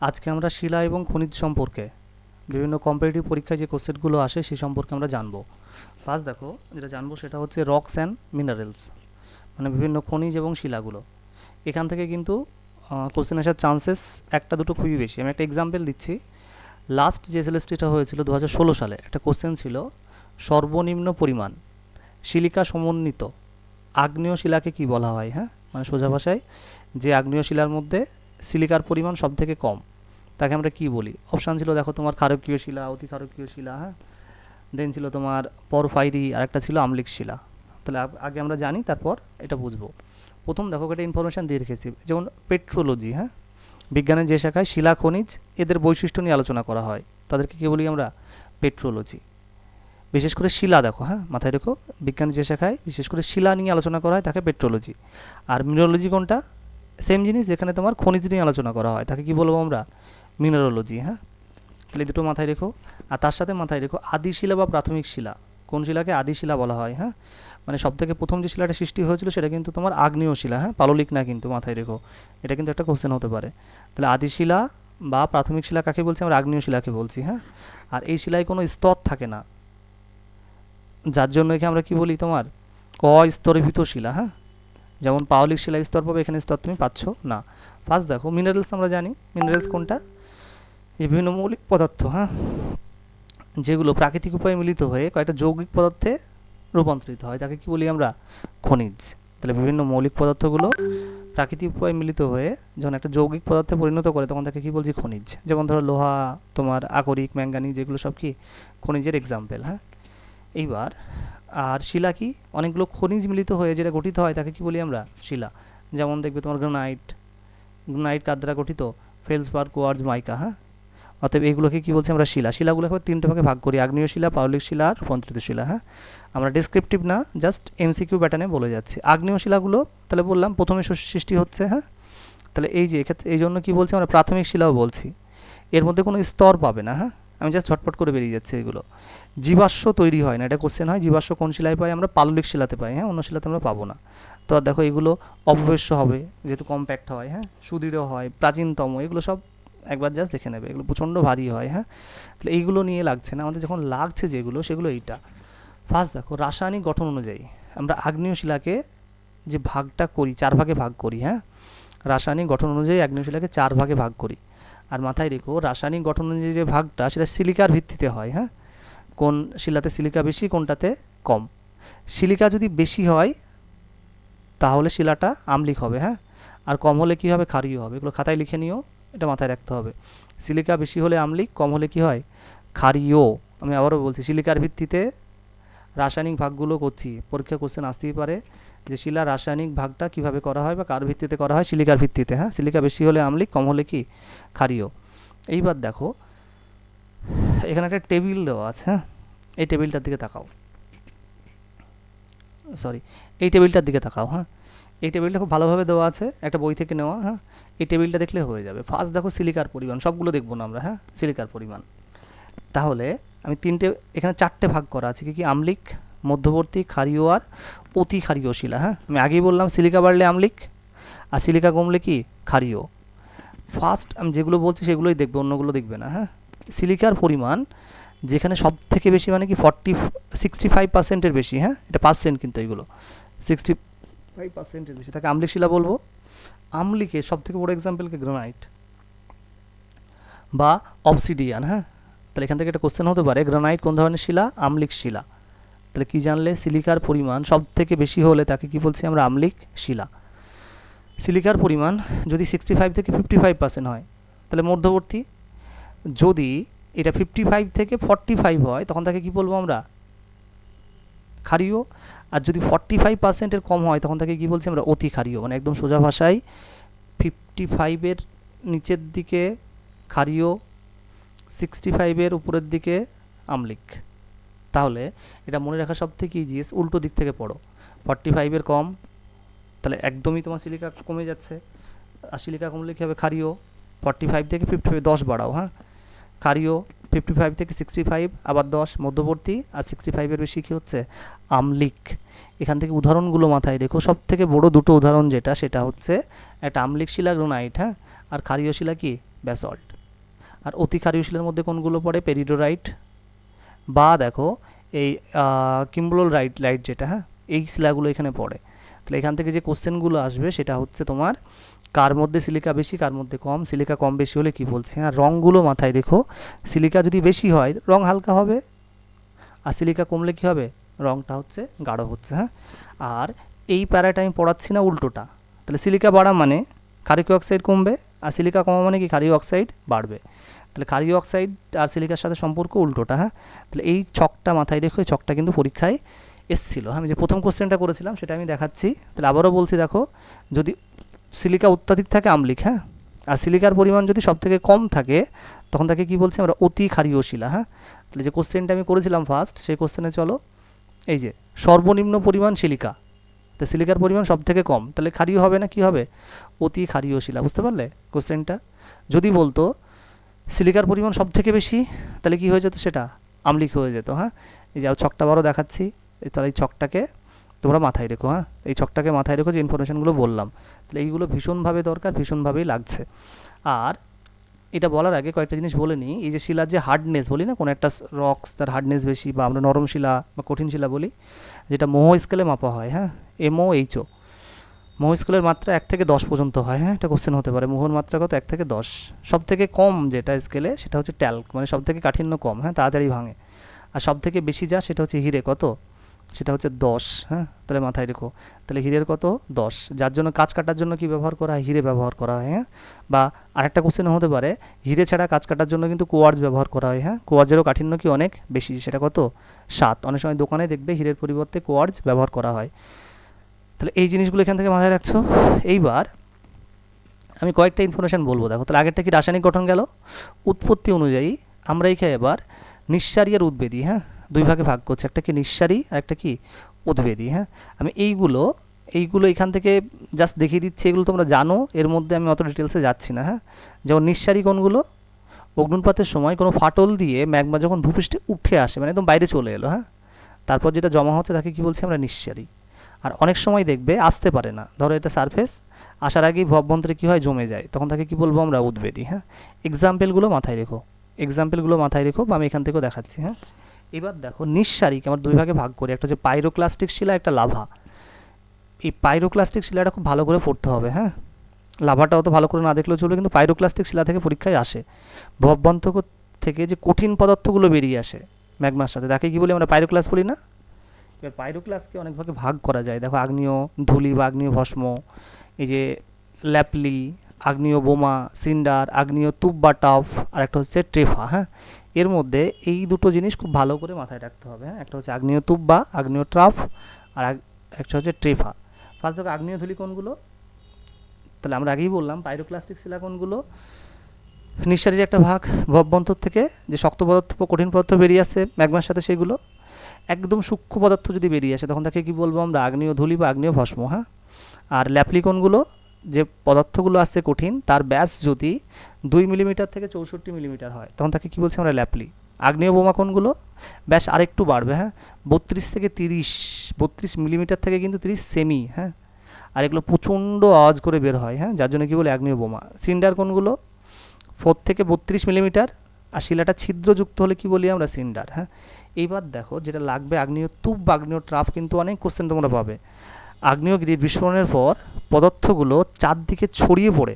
আজকে আমরা শিলা এবং খনিজ সম্পর্কে বিভিন্ন কম্পিটিটিভ পরীক্ষায় যে কোশ্চেনগুলো আসে সেই সম্পর্কে আমরা জানব। ফার্স্ট দেখো, যেটা জানব সেটা হচ্ছে রকস অ্যান্ড মিনারেলস মানে বিভিন্ন খনিজ এবং শিলাগুলো। এখান থেকে কিন্তু কোশ্চেন আসার চান্সেস একটা দুটো খুবই বেশি। আমি একটা এক্সাম্পল দিচ্ছি। লাস্ট যে এসএলএসটিটা হয়েছিল দু হাজার ষোলো সালে, একটা কোশ্চেন ছিল, সর্বনিম্ন পরিমাণ শিলিকা সমন্বিত আগ্নেয় শিলাকে কি বলা হয় হ্যাঁ? মানে সোজা ভাষায়, যে আগ্নেয় শিলার মধ্যে সিলিকার পরিমাণ সব থেকে কম। তাকে আমরা কি বলি? অপশান ছিল, দেখো, তোমার ক্ষারকীয় শিলা, অতি ক্ষারকীয় শিলা হ্যাঁ? দেন ছিল তোমার পরফাইরি আর একটা ছিল আম্লিক শিলা। তাহলে আগ- আমরা জানি, তারপর এটা বুঝব। প্রথম দেখো, একটা ইনফরমেশান দিয়ে রেখেছি। যেমন পেট্রোলজি হ্যাঁ? বিজ্ঞানের যে শাখায় শিলা, খনিজ, এদের বৈশিষ্ট্য নিয়ে আলোচনা করা হয়। তাদেরকে কি বলি আমরা? পেট্রোলজি বিশেষ করে শিলা দেখো হ্যাঁ? মাথায় রেখো বিজ্ঞানের যে শাখায় বিশেষ করে শিলা নিয়ে আলোচনা করা হয়, তাকে পেট্রোলজি আর মিনারোলজি কোনটা? সেম জিনিস যেখানে তোমার খনিজ নিয়ে আলোচনা করা হয়। তাকে কি বলব আমরা? মিনারোলজি হ্যাঁ? তাহলে দুটো মাথায় রেখো। আর তার সাথে মাথায় রেখো, আদি শিলা বা প্রাথমিক শিলা। কোন শিলাকে আদি শিলা বলা হয় হ্যাঁ? মানে সব থেকে প্রথম যে শিলাটা সৃষ্টি হয়েছিল সেটা কিন্তু তোমার আগ্নেয় শিলা হ্যাঁ? পাললিক না কিন্তু, মাথায় রেখো। এটা কিন্তু একটা কোশ্চেন হতে পারে। তাহলে আদি শিলা বা প্রাথমিক শিলা কাকে বলছি আমরা? আগ্নেয় শিলাকে বলছি হ্যাঁ? আর এই শিলায় কোনো স্তর থাকে না। যার জন্য একে আমরা কি বলি তোমার? অস্তরীভূত শিলা হ্যাঁ? যেমন পাওলিক শিলা স্তর পাবে, এখানে স্তর তুমি পাচ্ছ না। ফার্স্ট দেখো মিনারেলস আমরা জানি। মিনারেলস কোনটা? এই বিভিন্ন মৌলিক পদার্থ হ্যাঁ? যেগুলো প্রাকৃতিক উপায়ে মিলিত হয়ে কয়েকটা যৌগিক পদার্থে রূপান্তরিত হয়। তাকে কি বলি আমরা? খনিজ। তাহলে বিভিন্ন মৌলিক পদার্থগুলো প্রাকৃতিক উপায়ে মিলিত হয়ে যখন একটা যৌগিক পদার্থে পরিণত করে, তখন তাকে কী বলছি? খনিজ। যেমন ধরো লোহা, তোমার আকরিক, ম্যাঙ্গানিজ, যেগুলো সব কি? খনিজের এক্সাম্পল হ্যাঁ? এইবার আর শিলা কি? অনেকগুলো খনিজ মিলিত হয়ে যেটা গঠিত হয়, তাকে কি বলি আমরা? শিলা। যেমন দেখবে তোমার গ্রানাইট গ্রানাইট কার দ্বারা গঠিত, ফেলসবার্গ, কোয়ার্জ, মাইকা হ্যাঁ? অতএব এইগুলোকে কি বলছি আমরা শিলা? শিলাগুলো আবার তিনটে ভাগে ভাগ করি, আগ্নেয় শিলা পাউলিক শিলা আর রূপান্তরিত শিলা হ্যাঁ? আমরা ডেসক্রিপটিভ না জাস্ট এমসিকিউ প্যাটার্নে বলে যাচ্ছি। আগ্নেয় শিলাগুলো, তাহলে বললাম প্রথমে সৃষ্টি হচ্ছে হ্যাঁ? তাহলে এই যে, এক্ষেত্রে এই জন্য কী বলছি আমরা? প্রাথমিক শিলাও বলছি। এর মধ্যে কোনো স্তর পাবে না হ্যাঁ? আমি জাস্ট ঝটপট করে বেরিয়ে যাচ্ছে এগুলো। জীবাশ্ম তৈরি হয় না, এটা কোশ্চেন হয়, জীবাশ্ম কোন শিলায় পাই আমরা? পাললিক শিলাতে পাই হ্যাঁ? অন্য শিলাতে আমরা পাবো না। তো দেখো এগুলো অপবেশ্য হবে, যেহেতু কম্প্যাক্ট হয় হ্যাঁ? সুদৃঢ় হয়, প্রাচীনতম, এগুলো সব একবার জাস্ট দেখে নেবে। এগুলো প্রচণ্ড ভারী হয় হ্যাঁ? তাহলে এইগুলো নিয়ে লাগছে না। আমাদের যখন লাগছে যেগুলো, সেগুলো এইটা। ফার্স্ট দেখো, রাসায়নিক গঠন অনুযায়ী আমরা আগ্নেয় শিলাকে যে ভাগটা করি, চার ভাগে ভাগ করি হ্যাঁ? রাসায়নিক গঠন অনুযায়ী আগ্নেয় শিলাকে চার ভাগে ভাগ করি। আর মাথায় রেখো, রাসায়নিক গঠন অনুযায়ী যে ভাগটা সেটা সিলিকার ভিত্তিতে হয় হ্যাঁ? কোন শিলাতে সিলিকা বেশি, কোনটাতে কম। সিলিকা যদি বেশি হয়, তাহলে শিলাটা আম্লিক হবে হ্যাঁ? আর কম হলে কী হবে? ক্ষারীয় হবে। এগুলো খাতায় লিখে নিও, এটা মাথায় রাখতে হবে। সিলিকা বেশি হলে আম্লিক, কম হলে কি হয়? ক্ষারীয়। আমি আবারও বলছি, সিলিকার ভিত্তিতে রাসায়নিক ভাগগুলো করছি, পরীক্ষা কোশ্চেন আসতেই পারে যে শিলা রাসায়নিক ভাগটা কীভাবে করা হয় বা কার ভিত্তিতে করা হয়, সিলিকার ভিত্তিতে হ্যাঁ? সিলিকা বেশি হলে আম্লিক, কম হলে কি? ক্ষারীয়। এইবার দেখো, এখানে একটা টেবিল দেওয়া আছে হ্যাঁ? এই টেবিলটার দিকে তাকাও। সরি এই টেবিলটার দিকে তাকাও হ্যাঁ? এই টেবিলটা খুব ভালোভাবে দেওয়া আছে, একটা বই থেকে নেওয়া হ্যাঁ? এই টেবিলটা দেখলে হয়ে যাবে। ফার্স্ট দেখো সিলিকার পরিমাণ, সবগুলো দেখব না আমরা হ্যাঁ? সিলিকার পরিমাণ। তাহলে আমি তিনটে, এখানে চারটে ভাগ করা আছে। কি কি? আমলিক, মধ্যবর্তী, ক্ষারীয় আর অতি ক্ষারীয় শিলা হ্যাঁ? আমি আগেই বললাম সিলিকা বাড়লে আমলিক, আর সিলিকা কমলে কি? ক্ষারীয়। ফার্স্ট আমি যেগুলো বলছি সেগুলোই দেখবে, অন্যগুলো দেখবে না হ্যাঁ? সিলিকার পরিমাণ যেখানে সব থেকে বেশি মানে কি? ফর্টি সিক্সটি ফাইভ পার্সেন্টের বেশি হ্যাঁ? এটা পার্সেন্ট কিন্তু এইগুলো সিক্সটি ফাইভ পার্সেন্টের বেশি। তাকে আমলিক শিলা বলব। আমলিকে সব থেকে বড় এক্সাম্পলকে গ্রানাইট বা অবসিডিয়ান হ্যাঁ? তাহলে এখান থেকে একটা কোশ্চেন হতে পারে গ্রানাইট কোন ধরনের শিলা? আমলিক শিলা। তাহলে কি জানলে? সিলিকার পরিমাণ সব থেকে বেশি হলে তাকে কি বলছি আমরা? আমলিক শিলা। সিলিকার পরিমাণ যদি সিক্সটি ফাইভ থেকে ফিফটি ফাইভ পার্সেন্ট হয়, তাহলে মধ্যবর্তী। যদি এটা ফিফটি ফাইভ থেকে ফর্টি ফাইভ হয়, তখন তাকে কি বলব আমরা? ক্ষারীয়। আর যদি ফর্টি ফাইভ পার্সেন্টের কম হয়, তখন তাকে কি বলছি আমরা? অতি ক্ষারীয়। মানে একদম সোজা ভাষায় ফিফটি ফাইভের নিচের দিকে ক্ষারীয় সিক্সটি ফাইভের উপরের দিকে আমলিক। তাহলে এটা মনে রাখা সব থেকে ইজিয়েস্ট উল্টো দিক থেকে পড়ো। ফর্টি ফাইভের কম, তাহলে একদমই তোমার সিলিকা কমে যাচ্ছে। আর সিলিকা কমলে কী হবে? ক্ষারীয়। ফর্টি ফাইভ থেকে ফিফটি ফাইভ দশ বাড়াও হ্যাঁ? ক্ষারীয় ফিফটি ফাইভ থেকে সিক্সটি ফাইভ আবার দশ, মধ্যবর্তী, আর সিক্সটি ফাইভের বেশি কী হচ্ছে? আমলিক। এখান থেকে উদাহরণগুলো মাথায় রেখো। সব থেকে বড় দুটো উদাহরণ যেটা, সেটা হচ্ছে একটা আমলিক শিলা গ্রোনাইট হ্যাঁ? আর ক্ষারীয় শিলা কি? ব্যাসল্ট। আর অতি ক্ষারীয় শিলার মধ্যে কোনগুলো পড়ে? পেরিডোরাইট বা দেখো, এই কিম্বল রাইট লাইট যেটা হ্যাঁ? এই শিলাগুলো এখানে পড়ে। তাহলে এখান থেকে যে কোশ্চেনগুলো আসবে, সেটা হচ্ছে তোমার, কার মধ্যে সিলিকা বেশি, কার মধ্যে কম? সিলিকা কম বেশি হলে কি বলছে? হ্যাঁ রঙগুলো মাথায় রেখো। সিলিকা যদি বেশি হয়, রং হালকা হবে। আর সিলিকা কমলে কি হবে? রংটা হচ্ছে গাঢ় হচ্ছে হ্যাঁ? আর এই প্যারাটা আমি পড়াচ্ছি না উল্টোটা। তাহলে সিলিকা বাড়া মানে ক্ষারিক অক্সাইড কমবে আর সিলিকা কমা মানে কি? ক্ষারিক অক্সাইড বাড়বে। তাহলে ক্ষারিক অক্সাইড আর সিলিকার সাথে সম্পর্ক উল্টোটা হ্যাঁ? তাহলে এই ছকটা মাথায় রেখে ছকটা কিন্তু পরীক্ষায় এসছিল। আমি যে প্রথম কোশ্চেনটা করেছিলাম সেটা আমি দেখাচ্ছি। তাহলে আবারও বলছি, দেখো, যদি সিলিকা অত্যাধিক থাকে আমলিক হ্যাঁ? আর সিলিকার পরিমাণ যদি সব থেকে কম থাকে, তখন তাকে কি বলছি আমরা অতি ক্ষারীয় শিলা হ্যাঁ? তাহলে যে কোশ্চেনটা আমি করেছিলাম ফার্স্ট সেই কোশ্চেনে চলো। এই যে সর্বনিম্ন পরিমাণ সিলিকা তো সিলিকার পরিমাণ সব থেকে কম, তাহলে ক্ষারীয় হবে না কি হবে? অতি ক্ষারীয় শিলা, বুঝতে পারলে কোশ্চেনটা যদি বলতো সিলিকার পরিমাণ সব থেকে বেশি, তাহলে কি হয়ে যেত সেটা? আমলিক হয়ে যেত হ্যাঁ? এই যে ছকটা বারো দেখাচ্ছি তাহলে এই ছকটাকে তোমরা মাথায় রেখো হ্যাঁ? এই ছকটাকে মাথায় রেখো যে ইনফরমেশনগুলো বললাম, তাহলে এইগুলো ভীষণভাবে দরকার, ভীষণভাবেই লাগছে। আর এটা বলার আগে কয়েকটা জিনিস বলে নিই। এই যে শিলার যে হার্ডনেস বলি না, কোনো একটা রক্স তার হার্ডনেস বেশি বা আমরা নরম শিলা বা কঠিন শিলা বলি, যেটা মোহ স্কেলে মাপা হয় হ্যাঁ? এমও এইচও মোহ স্কেলের মাত্রা এক থেকে দশ পর্যন্ত হয় হ্যাঁ? একটা কোশ্চেন হতে পারে। মোহর মাত্রা কত? এক থেকে দশ। সব থেকে কম যেটা স্কেলে সেটা হচ্ছে ট্যাল্ক মানে সব থেকে কাঠিন্য কম হ্যাঁ? তাড়াতাড়ি ভাঙে। আর সব থেকে বেশি যা, সেটা হচ্ছে হিরে। কত? সেটা হচ্ছে দশ হ্যাঁ? তাহলে মাথায় রেখো। তাহলে হিরের কত? দশ। যার জন্য কাজ কাটার জন্য কি ব্যবহার করা হয়? হিরে ব্যবহার করা হয় হ্যাঁ? বা আরেকটা কোশ্চেন হতে পারে, হিরে ছাড়া কাজ কাটার জন্য কিন্তু কোয়ার্জ ব্যবহার করা হয় হ্যাঁ? কোয়ার্জেরও কাঠিন্য কি অনেক? বেশি। সেটা কত? সাত। অনেক সময় দোকানে দেখবে হিরের পরিবর্তে কোয়ার্জ ব্যবহার করা হয়। তাহলে এই জিনিসগুলো এখান থেকে মাথায় রাখছো। এইবার আমি কয়েকটা ইনফরমেশান বলব। দেখো, তাহলে আগেরটা কি রাসায়নিক গঠন গেল? উৎপত্তি অনুযায়ী আমরা এইখানে এবার নিঃসারী আর উদ্বেদী হ্যাঁ? দুই ভাগে ভাগ করছি, একটা কি নিঃসারী আর একটা কি উদ্বেদী হ্যাঁ? আমি এইগুলো এইগুলো এখান থেকে জাস্ট দেখিয়ে দিচ্ছি, এগুলো তোমরা জানো, এর মধ্যে আমি অত ডিটেলসে যাচ্ছি না হ্যাঁ? যেমন নিঃসারী কোনগুলো? অগ্নুৎপাতের সময় কোনো ফাটল দিয়ে ম্যাগমা যখন ভূপৃষ্ঠে উঠে আসে মানে একদম বাইরে চলে এলো হ্যাঁ? তারপর যেটা জমা হচ্ছে তাকে কি বলছি আমরা নিঃসারী। আর অনেক সময় দেখবে আসতে পারে না। ধরো এটা সারফেস আসার আগেই ভবভন্তরে কী হয়? জমে যায়। তখন তাকে কি বলব আমরা উদ্বেদী হ্যাঁ? এক্সাম্পলগুলো মাথায় রেখো। এক্সাম্পলগুলো মাথায় রেখো বা আমি এখান থেকেও দেখাচ্ছি হ্যাঁ? এবার দেখো নিঃসারিক, আমার দুই ভাগে ভাগ করি। একটা হচ্ছে পাইরোক্লাস্টিক শিলা, একটা লাভা। এই পাইরোক্লাস্টিক শিলাটা খুব ভালো করে পড়তে হবে হ্যাঁ? লাভাটা অত ভালো করে না দেখলেও চলবে, কিন্তু পাইরোক্লাস্টিক শিলা থেকে পরীক্ষায় আসে। ভববন্তক থেকে যে কঠিন পদার্থগুলো বেরিয়ে আসে ম্যাগমার সাথে, তাকে কি বলি আমরা পাইরোক্লাস বলি না? এবার পাইরোক্লাসকে অনেক ভাগে ভাগ করা যায়। দেখো আগ্নেয় ধুলি বা আগ্নেয় ভস্ম, এই যে ল্যাপলি আগ্নেয় বোমা, সিন্ডার, আগ্নেয় তুব বা টাফ আর একটা হচ্ছে ট্রেফা হ্যাঁ? এর মধ্যে এই দুটো জিনিস খুব ভালো করে মাথায় রাখতে হবে হ্যাঁ? একটা হচ্ছে আগ্নেয় তুব বা আগ্নেয় ট্রাফ, আর একটা হচ্ছে ট্রেফা। ফার্স্ট দেখো, আগ্নেয় ধুলি কোনগুলো? তাহলে আমরা আগেই বললাম পাইরোক্লাস্টিক শিলা কোনগুলো? নিঃসারীর একটা ভাগ, ভববন্তর থেকে যে শক্ত পদার্থ, কঠিন পদার্থ বেরিয়ে আসে, ম্যাগমার সাথে সেগুলো। একদম সূক্ষ্ম পদার্থ যদি বেরিয়ে আসে, তখন তাকে কি বলব আমরা? আগ্নেয় ধুলি বা আগ্নেয় ভস্ম হ্যাঁ? আর ল্যাপ্লিকনগুলো যে পদার্থগুলো আসছে কঠিন, তার ব্যাস যদি দুই মিলিমিটার থেকে চৌষট্টি মিলিমিটার হয়, তখন তাকে কি বলছি আমরা ল্যাপলি। আগ্নেয় বোমা কোনগুলো? ব্যাস আরেকটু বাড়বে হ্যাঁ? বত্রিশ থেকে তিরিশ, বত্রিশ মিলিমিটার থেকে কিন্তু তিরিশ সেমি হ্যাঁ? আর এগুলো প্রচণ্ড আওয়াজ করে বের হয় হ্যাঁ? যার জন্য কি বলে আগ্নেয় বোমা। সিন্ডার কোনগুলো? ফোর থেকে বত্রিশ মিলিমিটার, আর শিলাটা ছিদ্রযুক্ত হলে কি বলি আমরা সিন্ডার হ্যাঁ? এইবার দেখো যেটা লাগবে আগ্নেয়, তুব বা আগ্নেয় ট্রাফ কিন্তু অনেক কোশ্চেন তোমরা পাবে। আগ্নেয়গিরির বিস্ফোরণের পর পদার্থগুলো চারদিকে ছড়িয়ে পড়ে,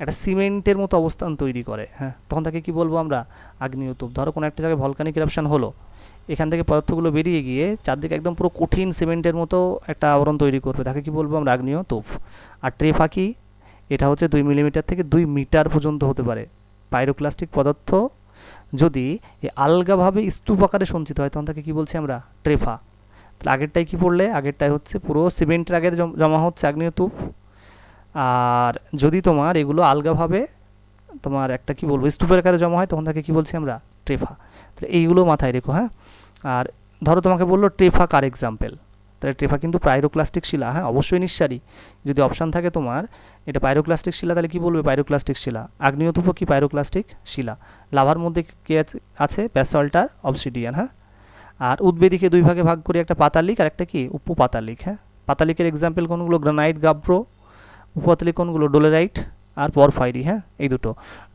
একটা সিমেন্টের মতো অবস্থান তৈরি করে হ্যাঁ। তখন তাকে কি বলব আমরা? আগ্নেয় তুপ ধরো কোনো একটা জায়গায় ভলকানিক ইরাপশন হলো, এখান থেকে পদার্থগুলো বেরিয়ে গিয়ে চারদিকে একদম পুরো কঠিন সিমেন্টের মতো একটা আবরণ তৈরি করবে। তাকে কি বলব আমরা? আগ্নেয় তুপ আর ট্রেফা কি এটা হচ্ছে দুই মিলিমিটার থেকে দুই মিটার পর্যন্ত হতে পারে। পাইরোক্লাস্টিক পদার্থ যদি আলগাভাবে স্তূপ আকারে সঞ্চিত হয়, তখন তাকে কী বলছি আমরা? ট্রেফা তাহলে আগেরটাই কী পড়লে? আগেরটাই হচ্ছে পুরো সিমেন্টের আগের জমা হচ্ছে আগ্নেয় তুপ আর যদি তোমার এগুলো আলগাভাবে তোমার একটা কি বলব, স্তূপের আকারে জমা হয়, তখন তাকে কি বলছি আমরা? ট্রেফা। তাহলে এইগুলো মাথায় রেখো হ্যাঁ? আর ধরো তোমাকে বলল ট্রেফা কার এক্সাম্পল তাহলে ট্রেফা কিন্তু পাইরোক্লাস্টিক শিলা হ্যাঁ? অবশ্যই নিঃসারী। যদি অপশান থাকে তোমার, এটা পাইরোক্লাস্টিক শিলা, তাহলে কী বলবে পাইরোক্লাস্টিক শিলা? আগ্নেয়তুপ কি পাইরোক্লাস্টিক শিলা? লাভার মধ্যে কি আছে? ব্যাসল্টার অবসিডিয়ান হ্যাঁ? আর উদ্বেদীকে দুই ভাগে ভাগ করে, একটা পাতালিক আর একটা কি? উপ পাতালিক হ্যাঁ? পাতালিকের এক্সাম্পল কোনগুলো? গ্রানাইট গাব্রো উপপাতালিক কোনগুলো? ডোলেরাইট আর পরফাইরি হ্যাঁ? এই দুটো।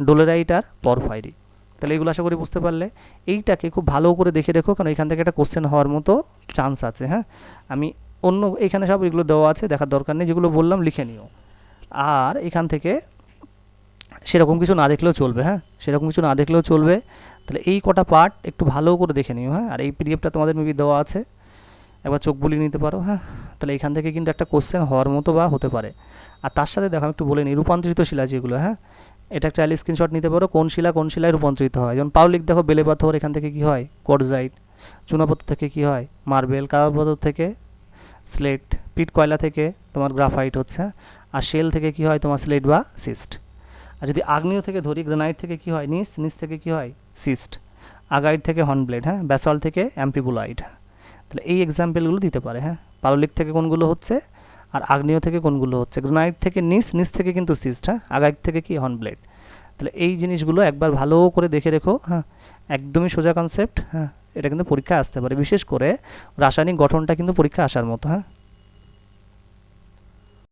ডোলেরাইট আর পরফাইরি তাহলে এগুলো আশা করি বুঝতে পারলে। এইটাকে খুব ভালো করে দেখে রেখো, কারণ এখান থেকে একটা কোশ্চেন হওয়ার মতো চান্স আছে হ্যাঁ? আমি অন্য, এখানে সব এগুলো দেওয়া আছে, দেখার দরকার নেই, যেগুলো বললাম লিখে নিও। আর এখান থেকে সেরকম কিছু না দেখলেও চলবে হ্যাঁ? সেরকম কিছু না দেখলেও চলবে। তাহলে এই কটা পার্ট একটু ভালো করে দেখে নিও হ্যাঁ? আর এই পিডিএফটা তোমাদের মেবি দেওয়া আছে। একবার চোখ বুলিয়ে নিতে পারো হ্যাঁ? তাহলে এখান থেকে কিন্তু একটা কোশ্চেন হওয়ার মতো বা হতে পারে। আর তার সাথে দেখো, আমি একটু বলে নিই, রূপান্তরিত শিলা যেগুলো হ্যাঁ? এটা একটা চাইলে স্ক্রিনশট নিতে পারো, কোন শিলা কোন শিলায় রূপান্তরিত হয়? যেমন পাউলিক দেখো বেলে পাথর এখান থেকে কি হয়? কোর্জাইট চুনাপাথর থেকে কি হয়? মার্বেল কাদা পাথর থেকে স্লেট পিট কয়লা থেকে তোমার গ্রাফাইট হচ্ছে হ্যাঁ? আর শেল থেকে কি হয়? তোমার স্লেট বা সিস্ট আর যদি আগ্নেয় থেকে ধরি গ্রানাইট থেকে কি হয়? নিস নিস থেকে কি হয়? সিস্ট আগাইট থেকে হর্নব্লেড হ্যাঁ? ব্যাসল থেকে অ্যাম্পিবুলাইট হ্যাঁ? তাহলে এই এক্সাম্পলগুলো দিতে পারে হ্যাঁ? পাললিক থেকে কোনগুলো হচ্ছে আর আগ্নেয় থেকে কোনগুলো হচ্ছে? গ্রানাইট থেকে নিস নিস থেকে কিন্তু সিস্ট হ্যাঁ? আগাইট থেকে কি? হর্নব্লেড তাহলে এই জিনিসগুলো একবার ভালো করে দেখে রেখো হ্যাঁ? একদমই সোজা কনসেপ্ট হ্যাঁ? এটা কিন্তু পরীক্ষা আসতে পারে, বিশেষ করে রাসায়নিক গঠনটা কিন্তু পরীক্ষা আসার মতো হ্যাঁ?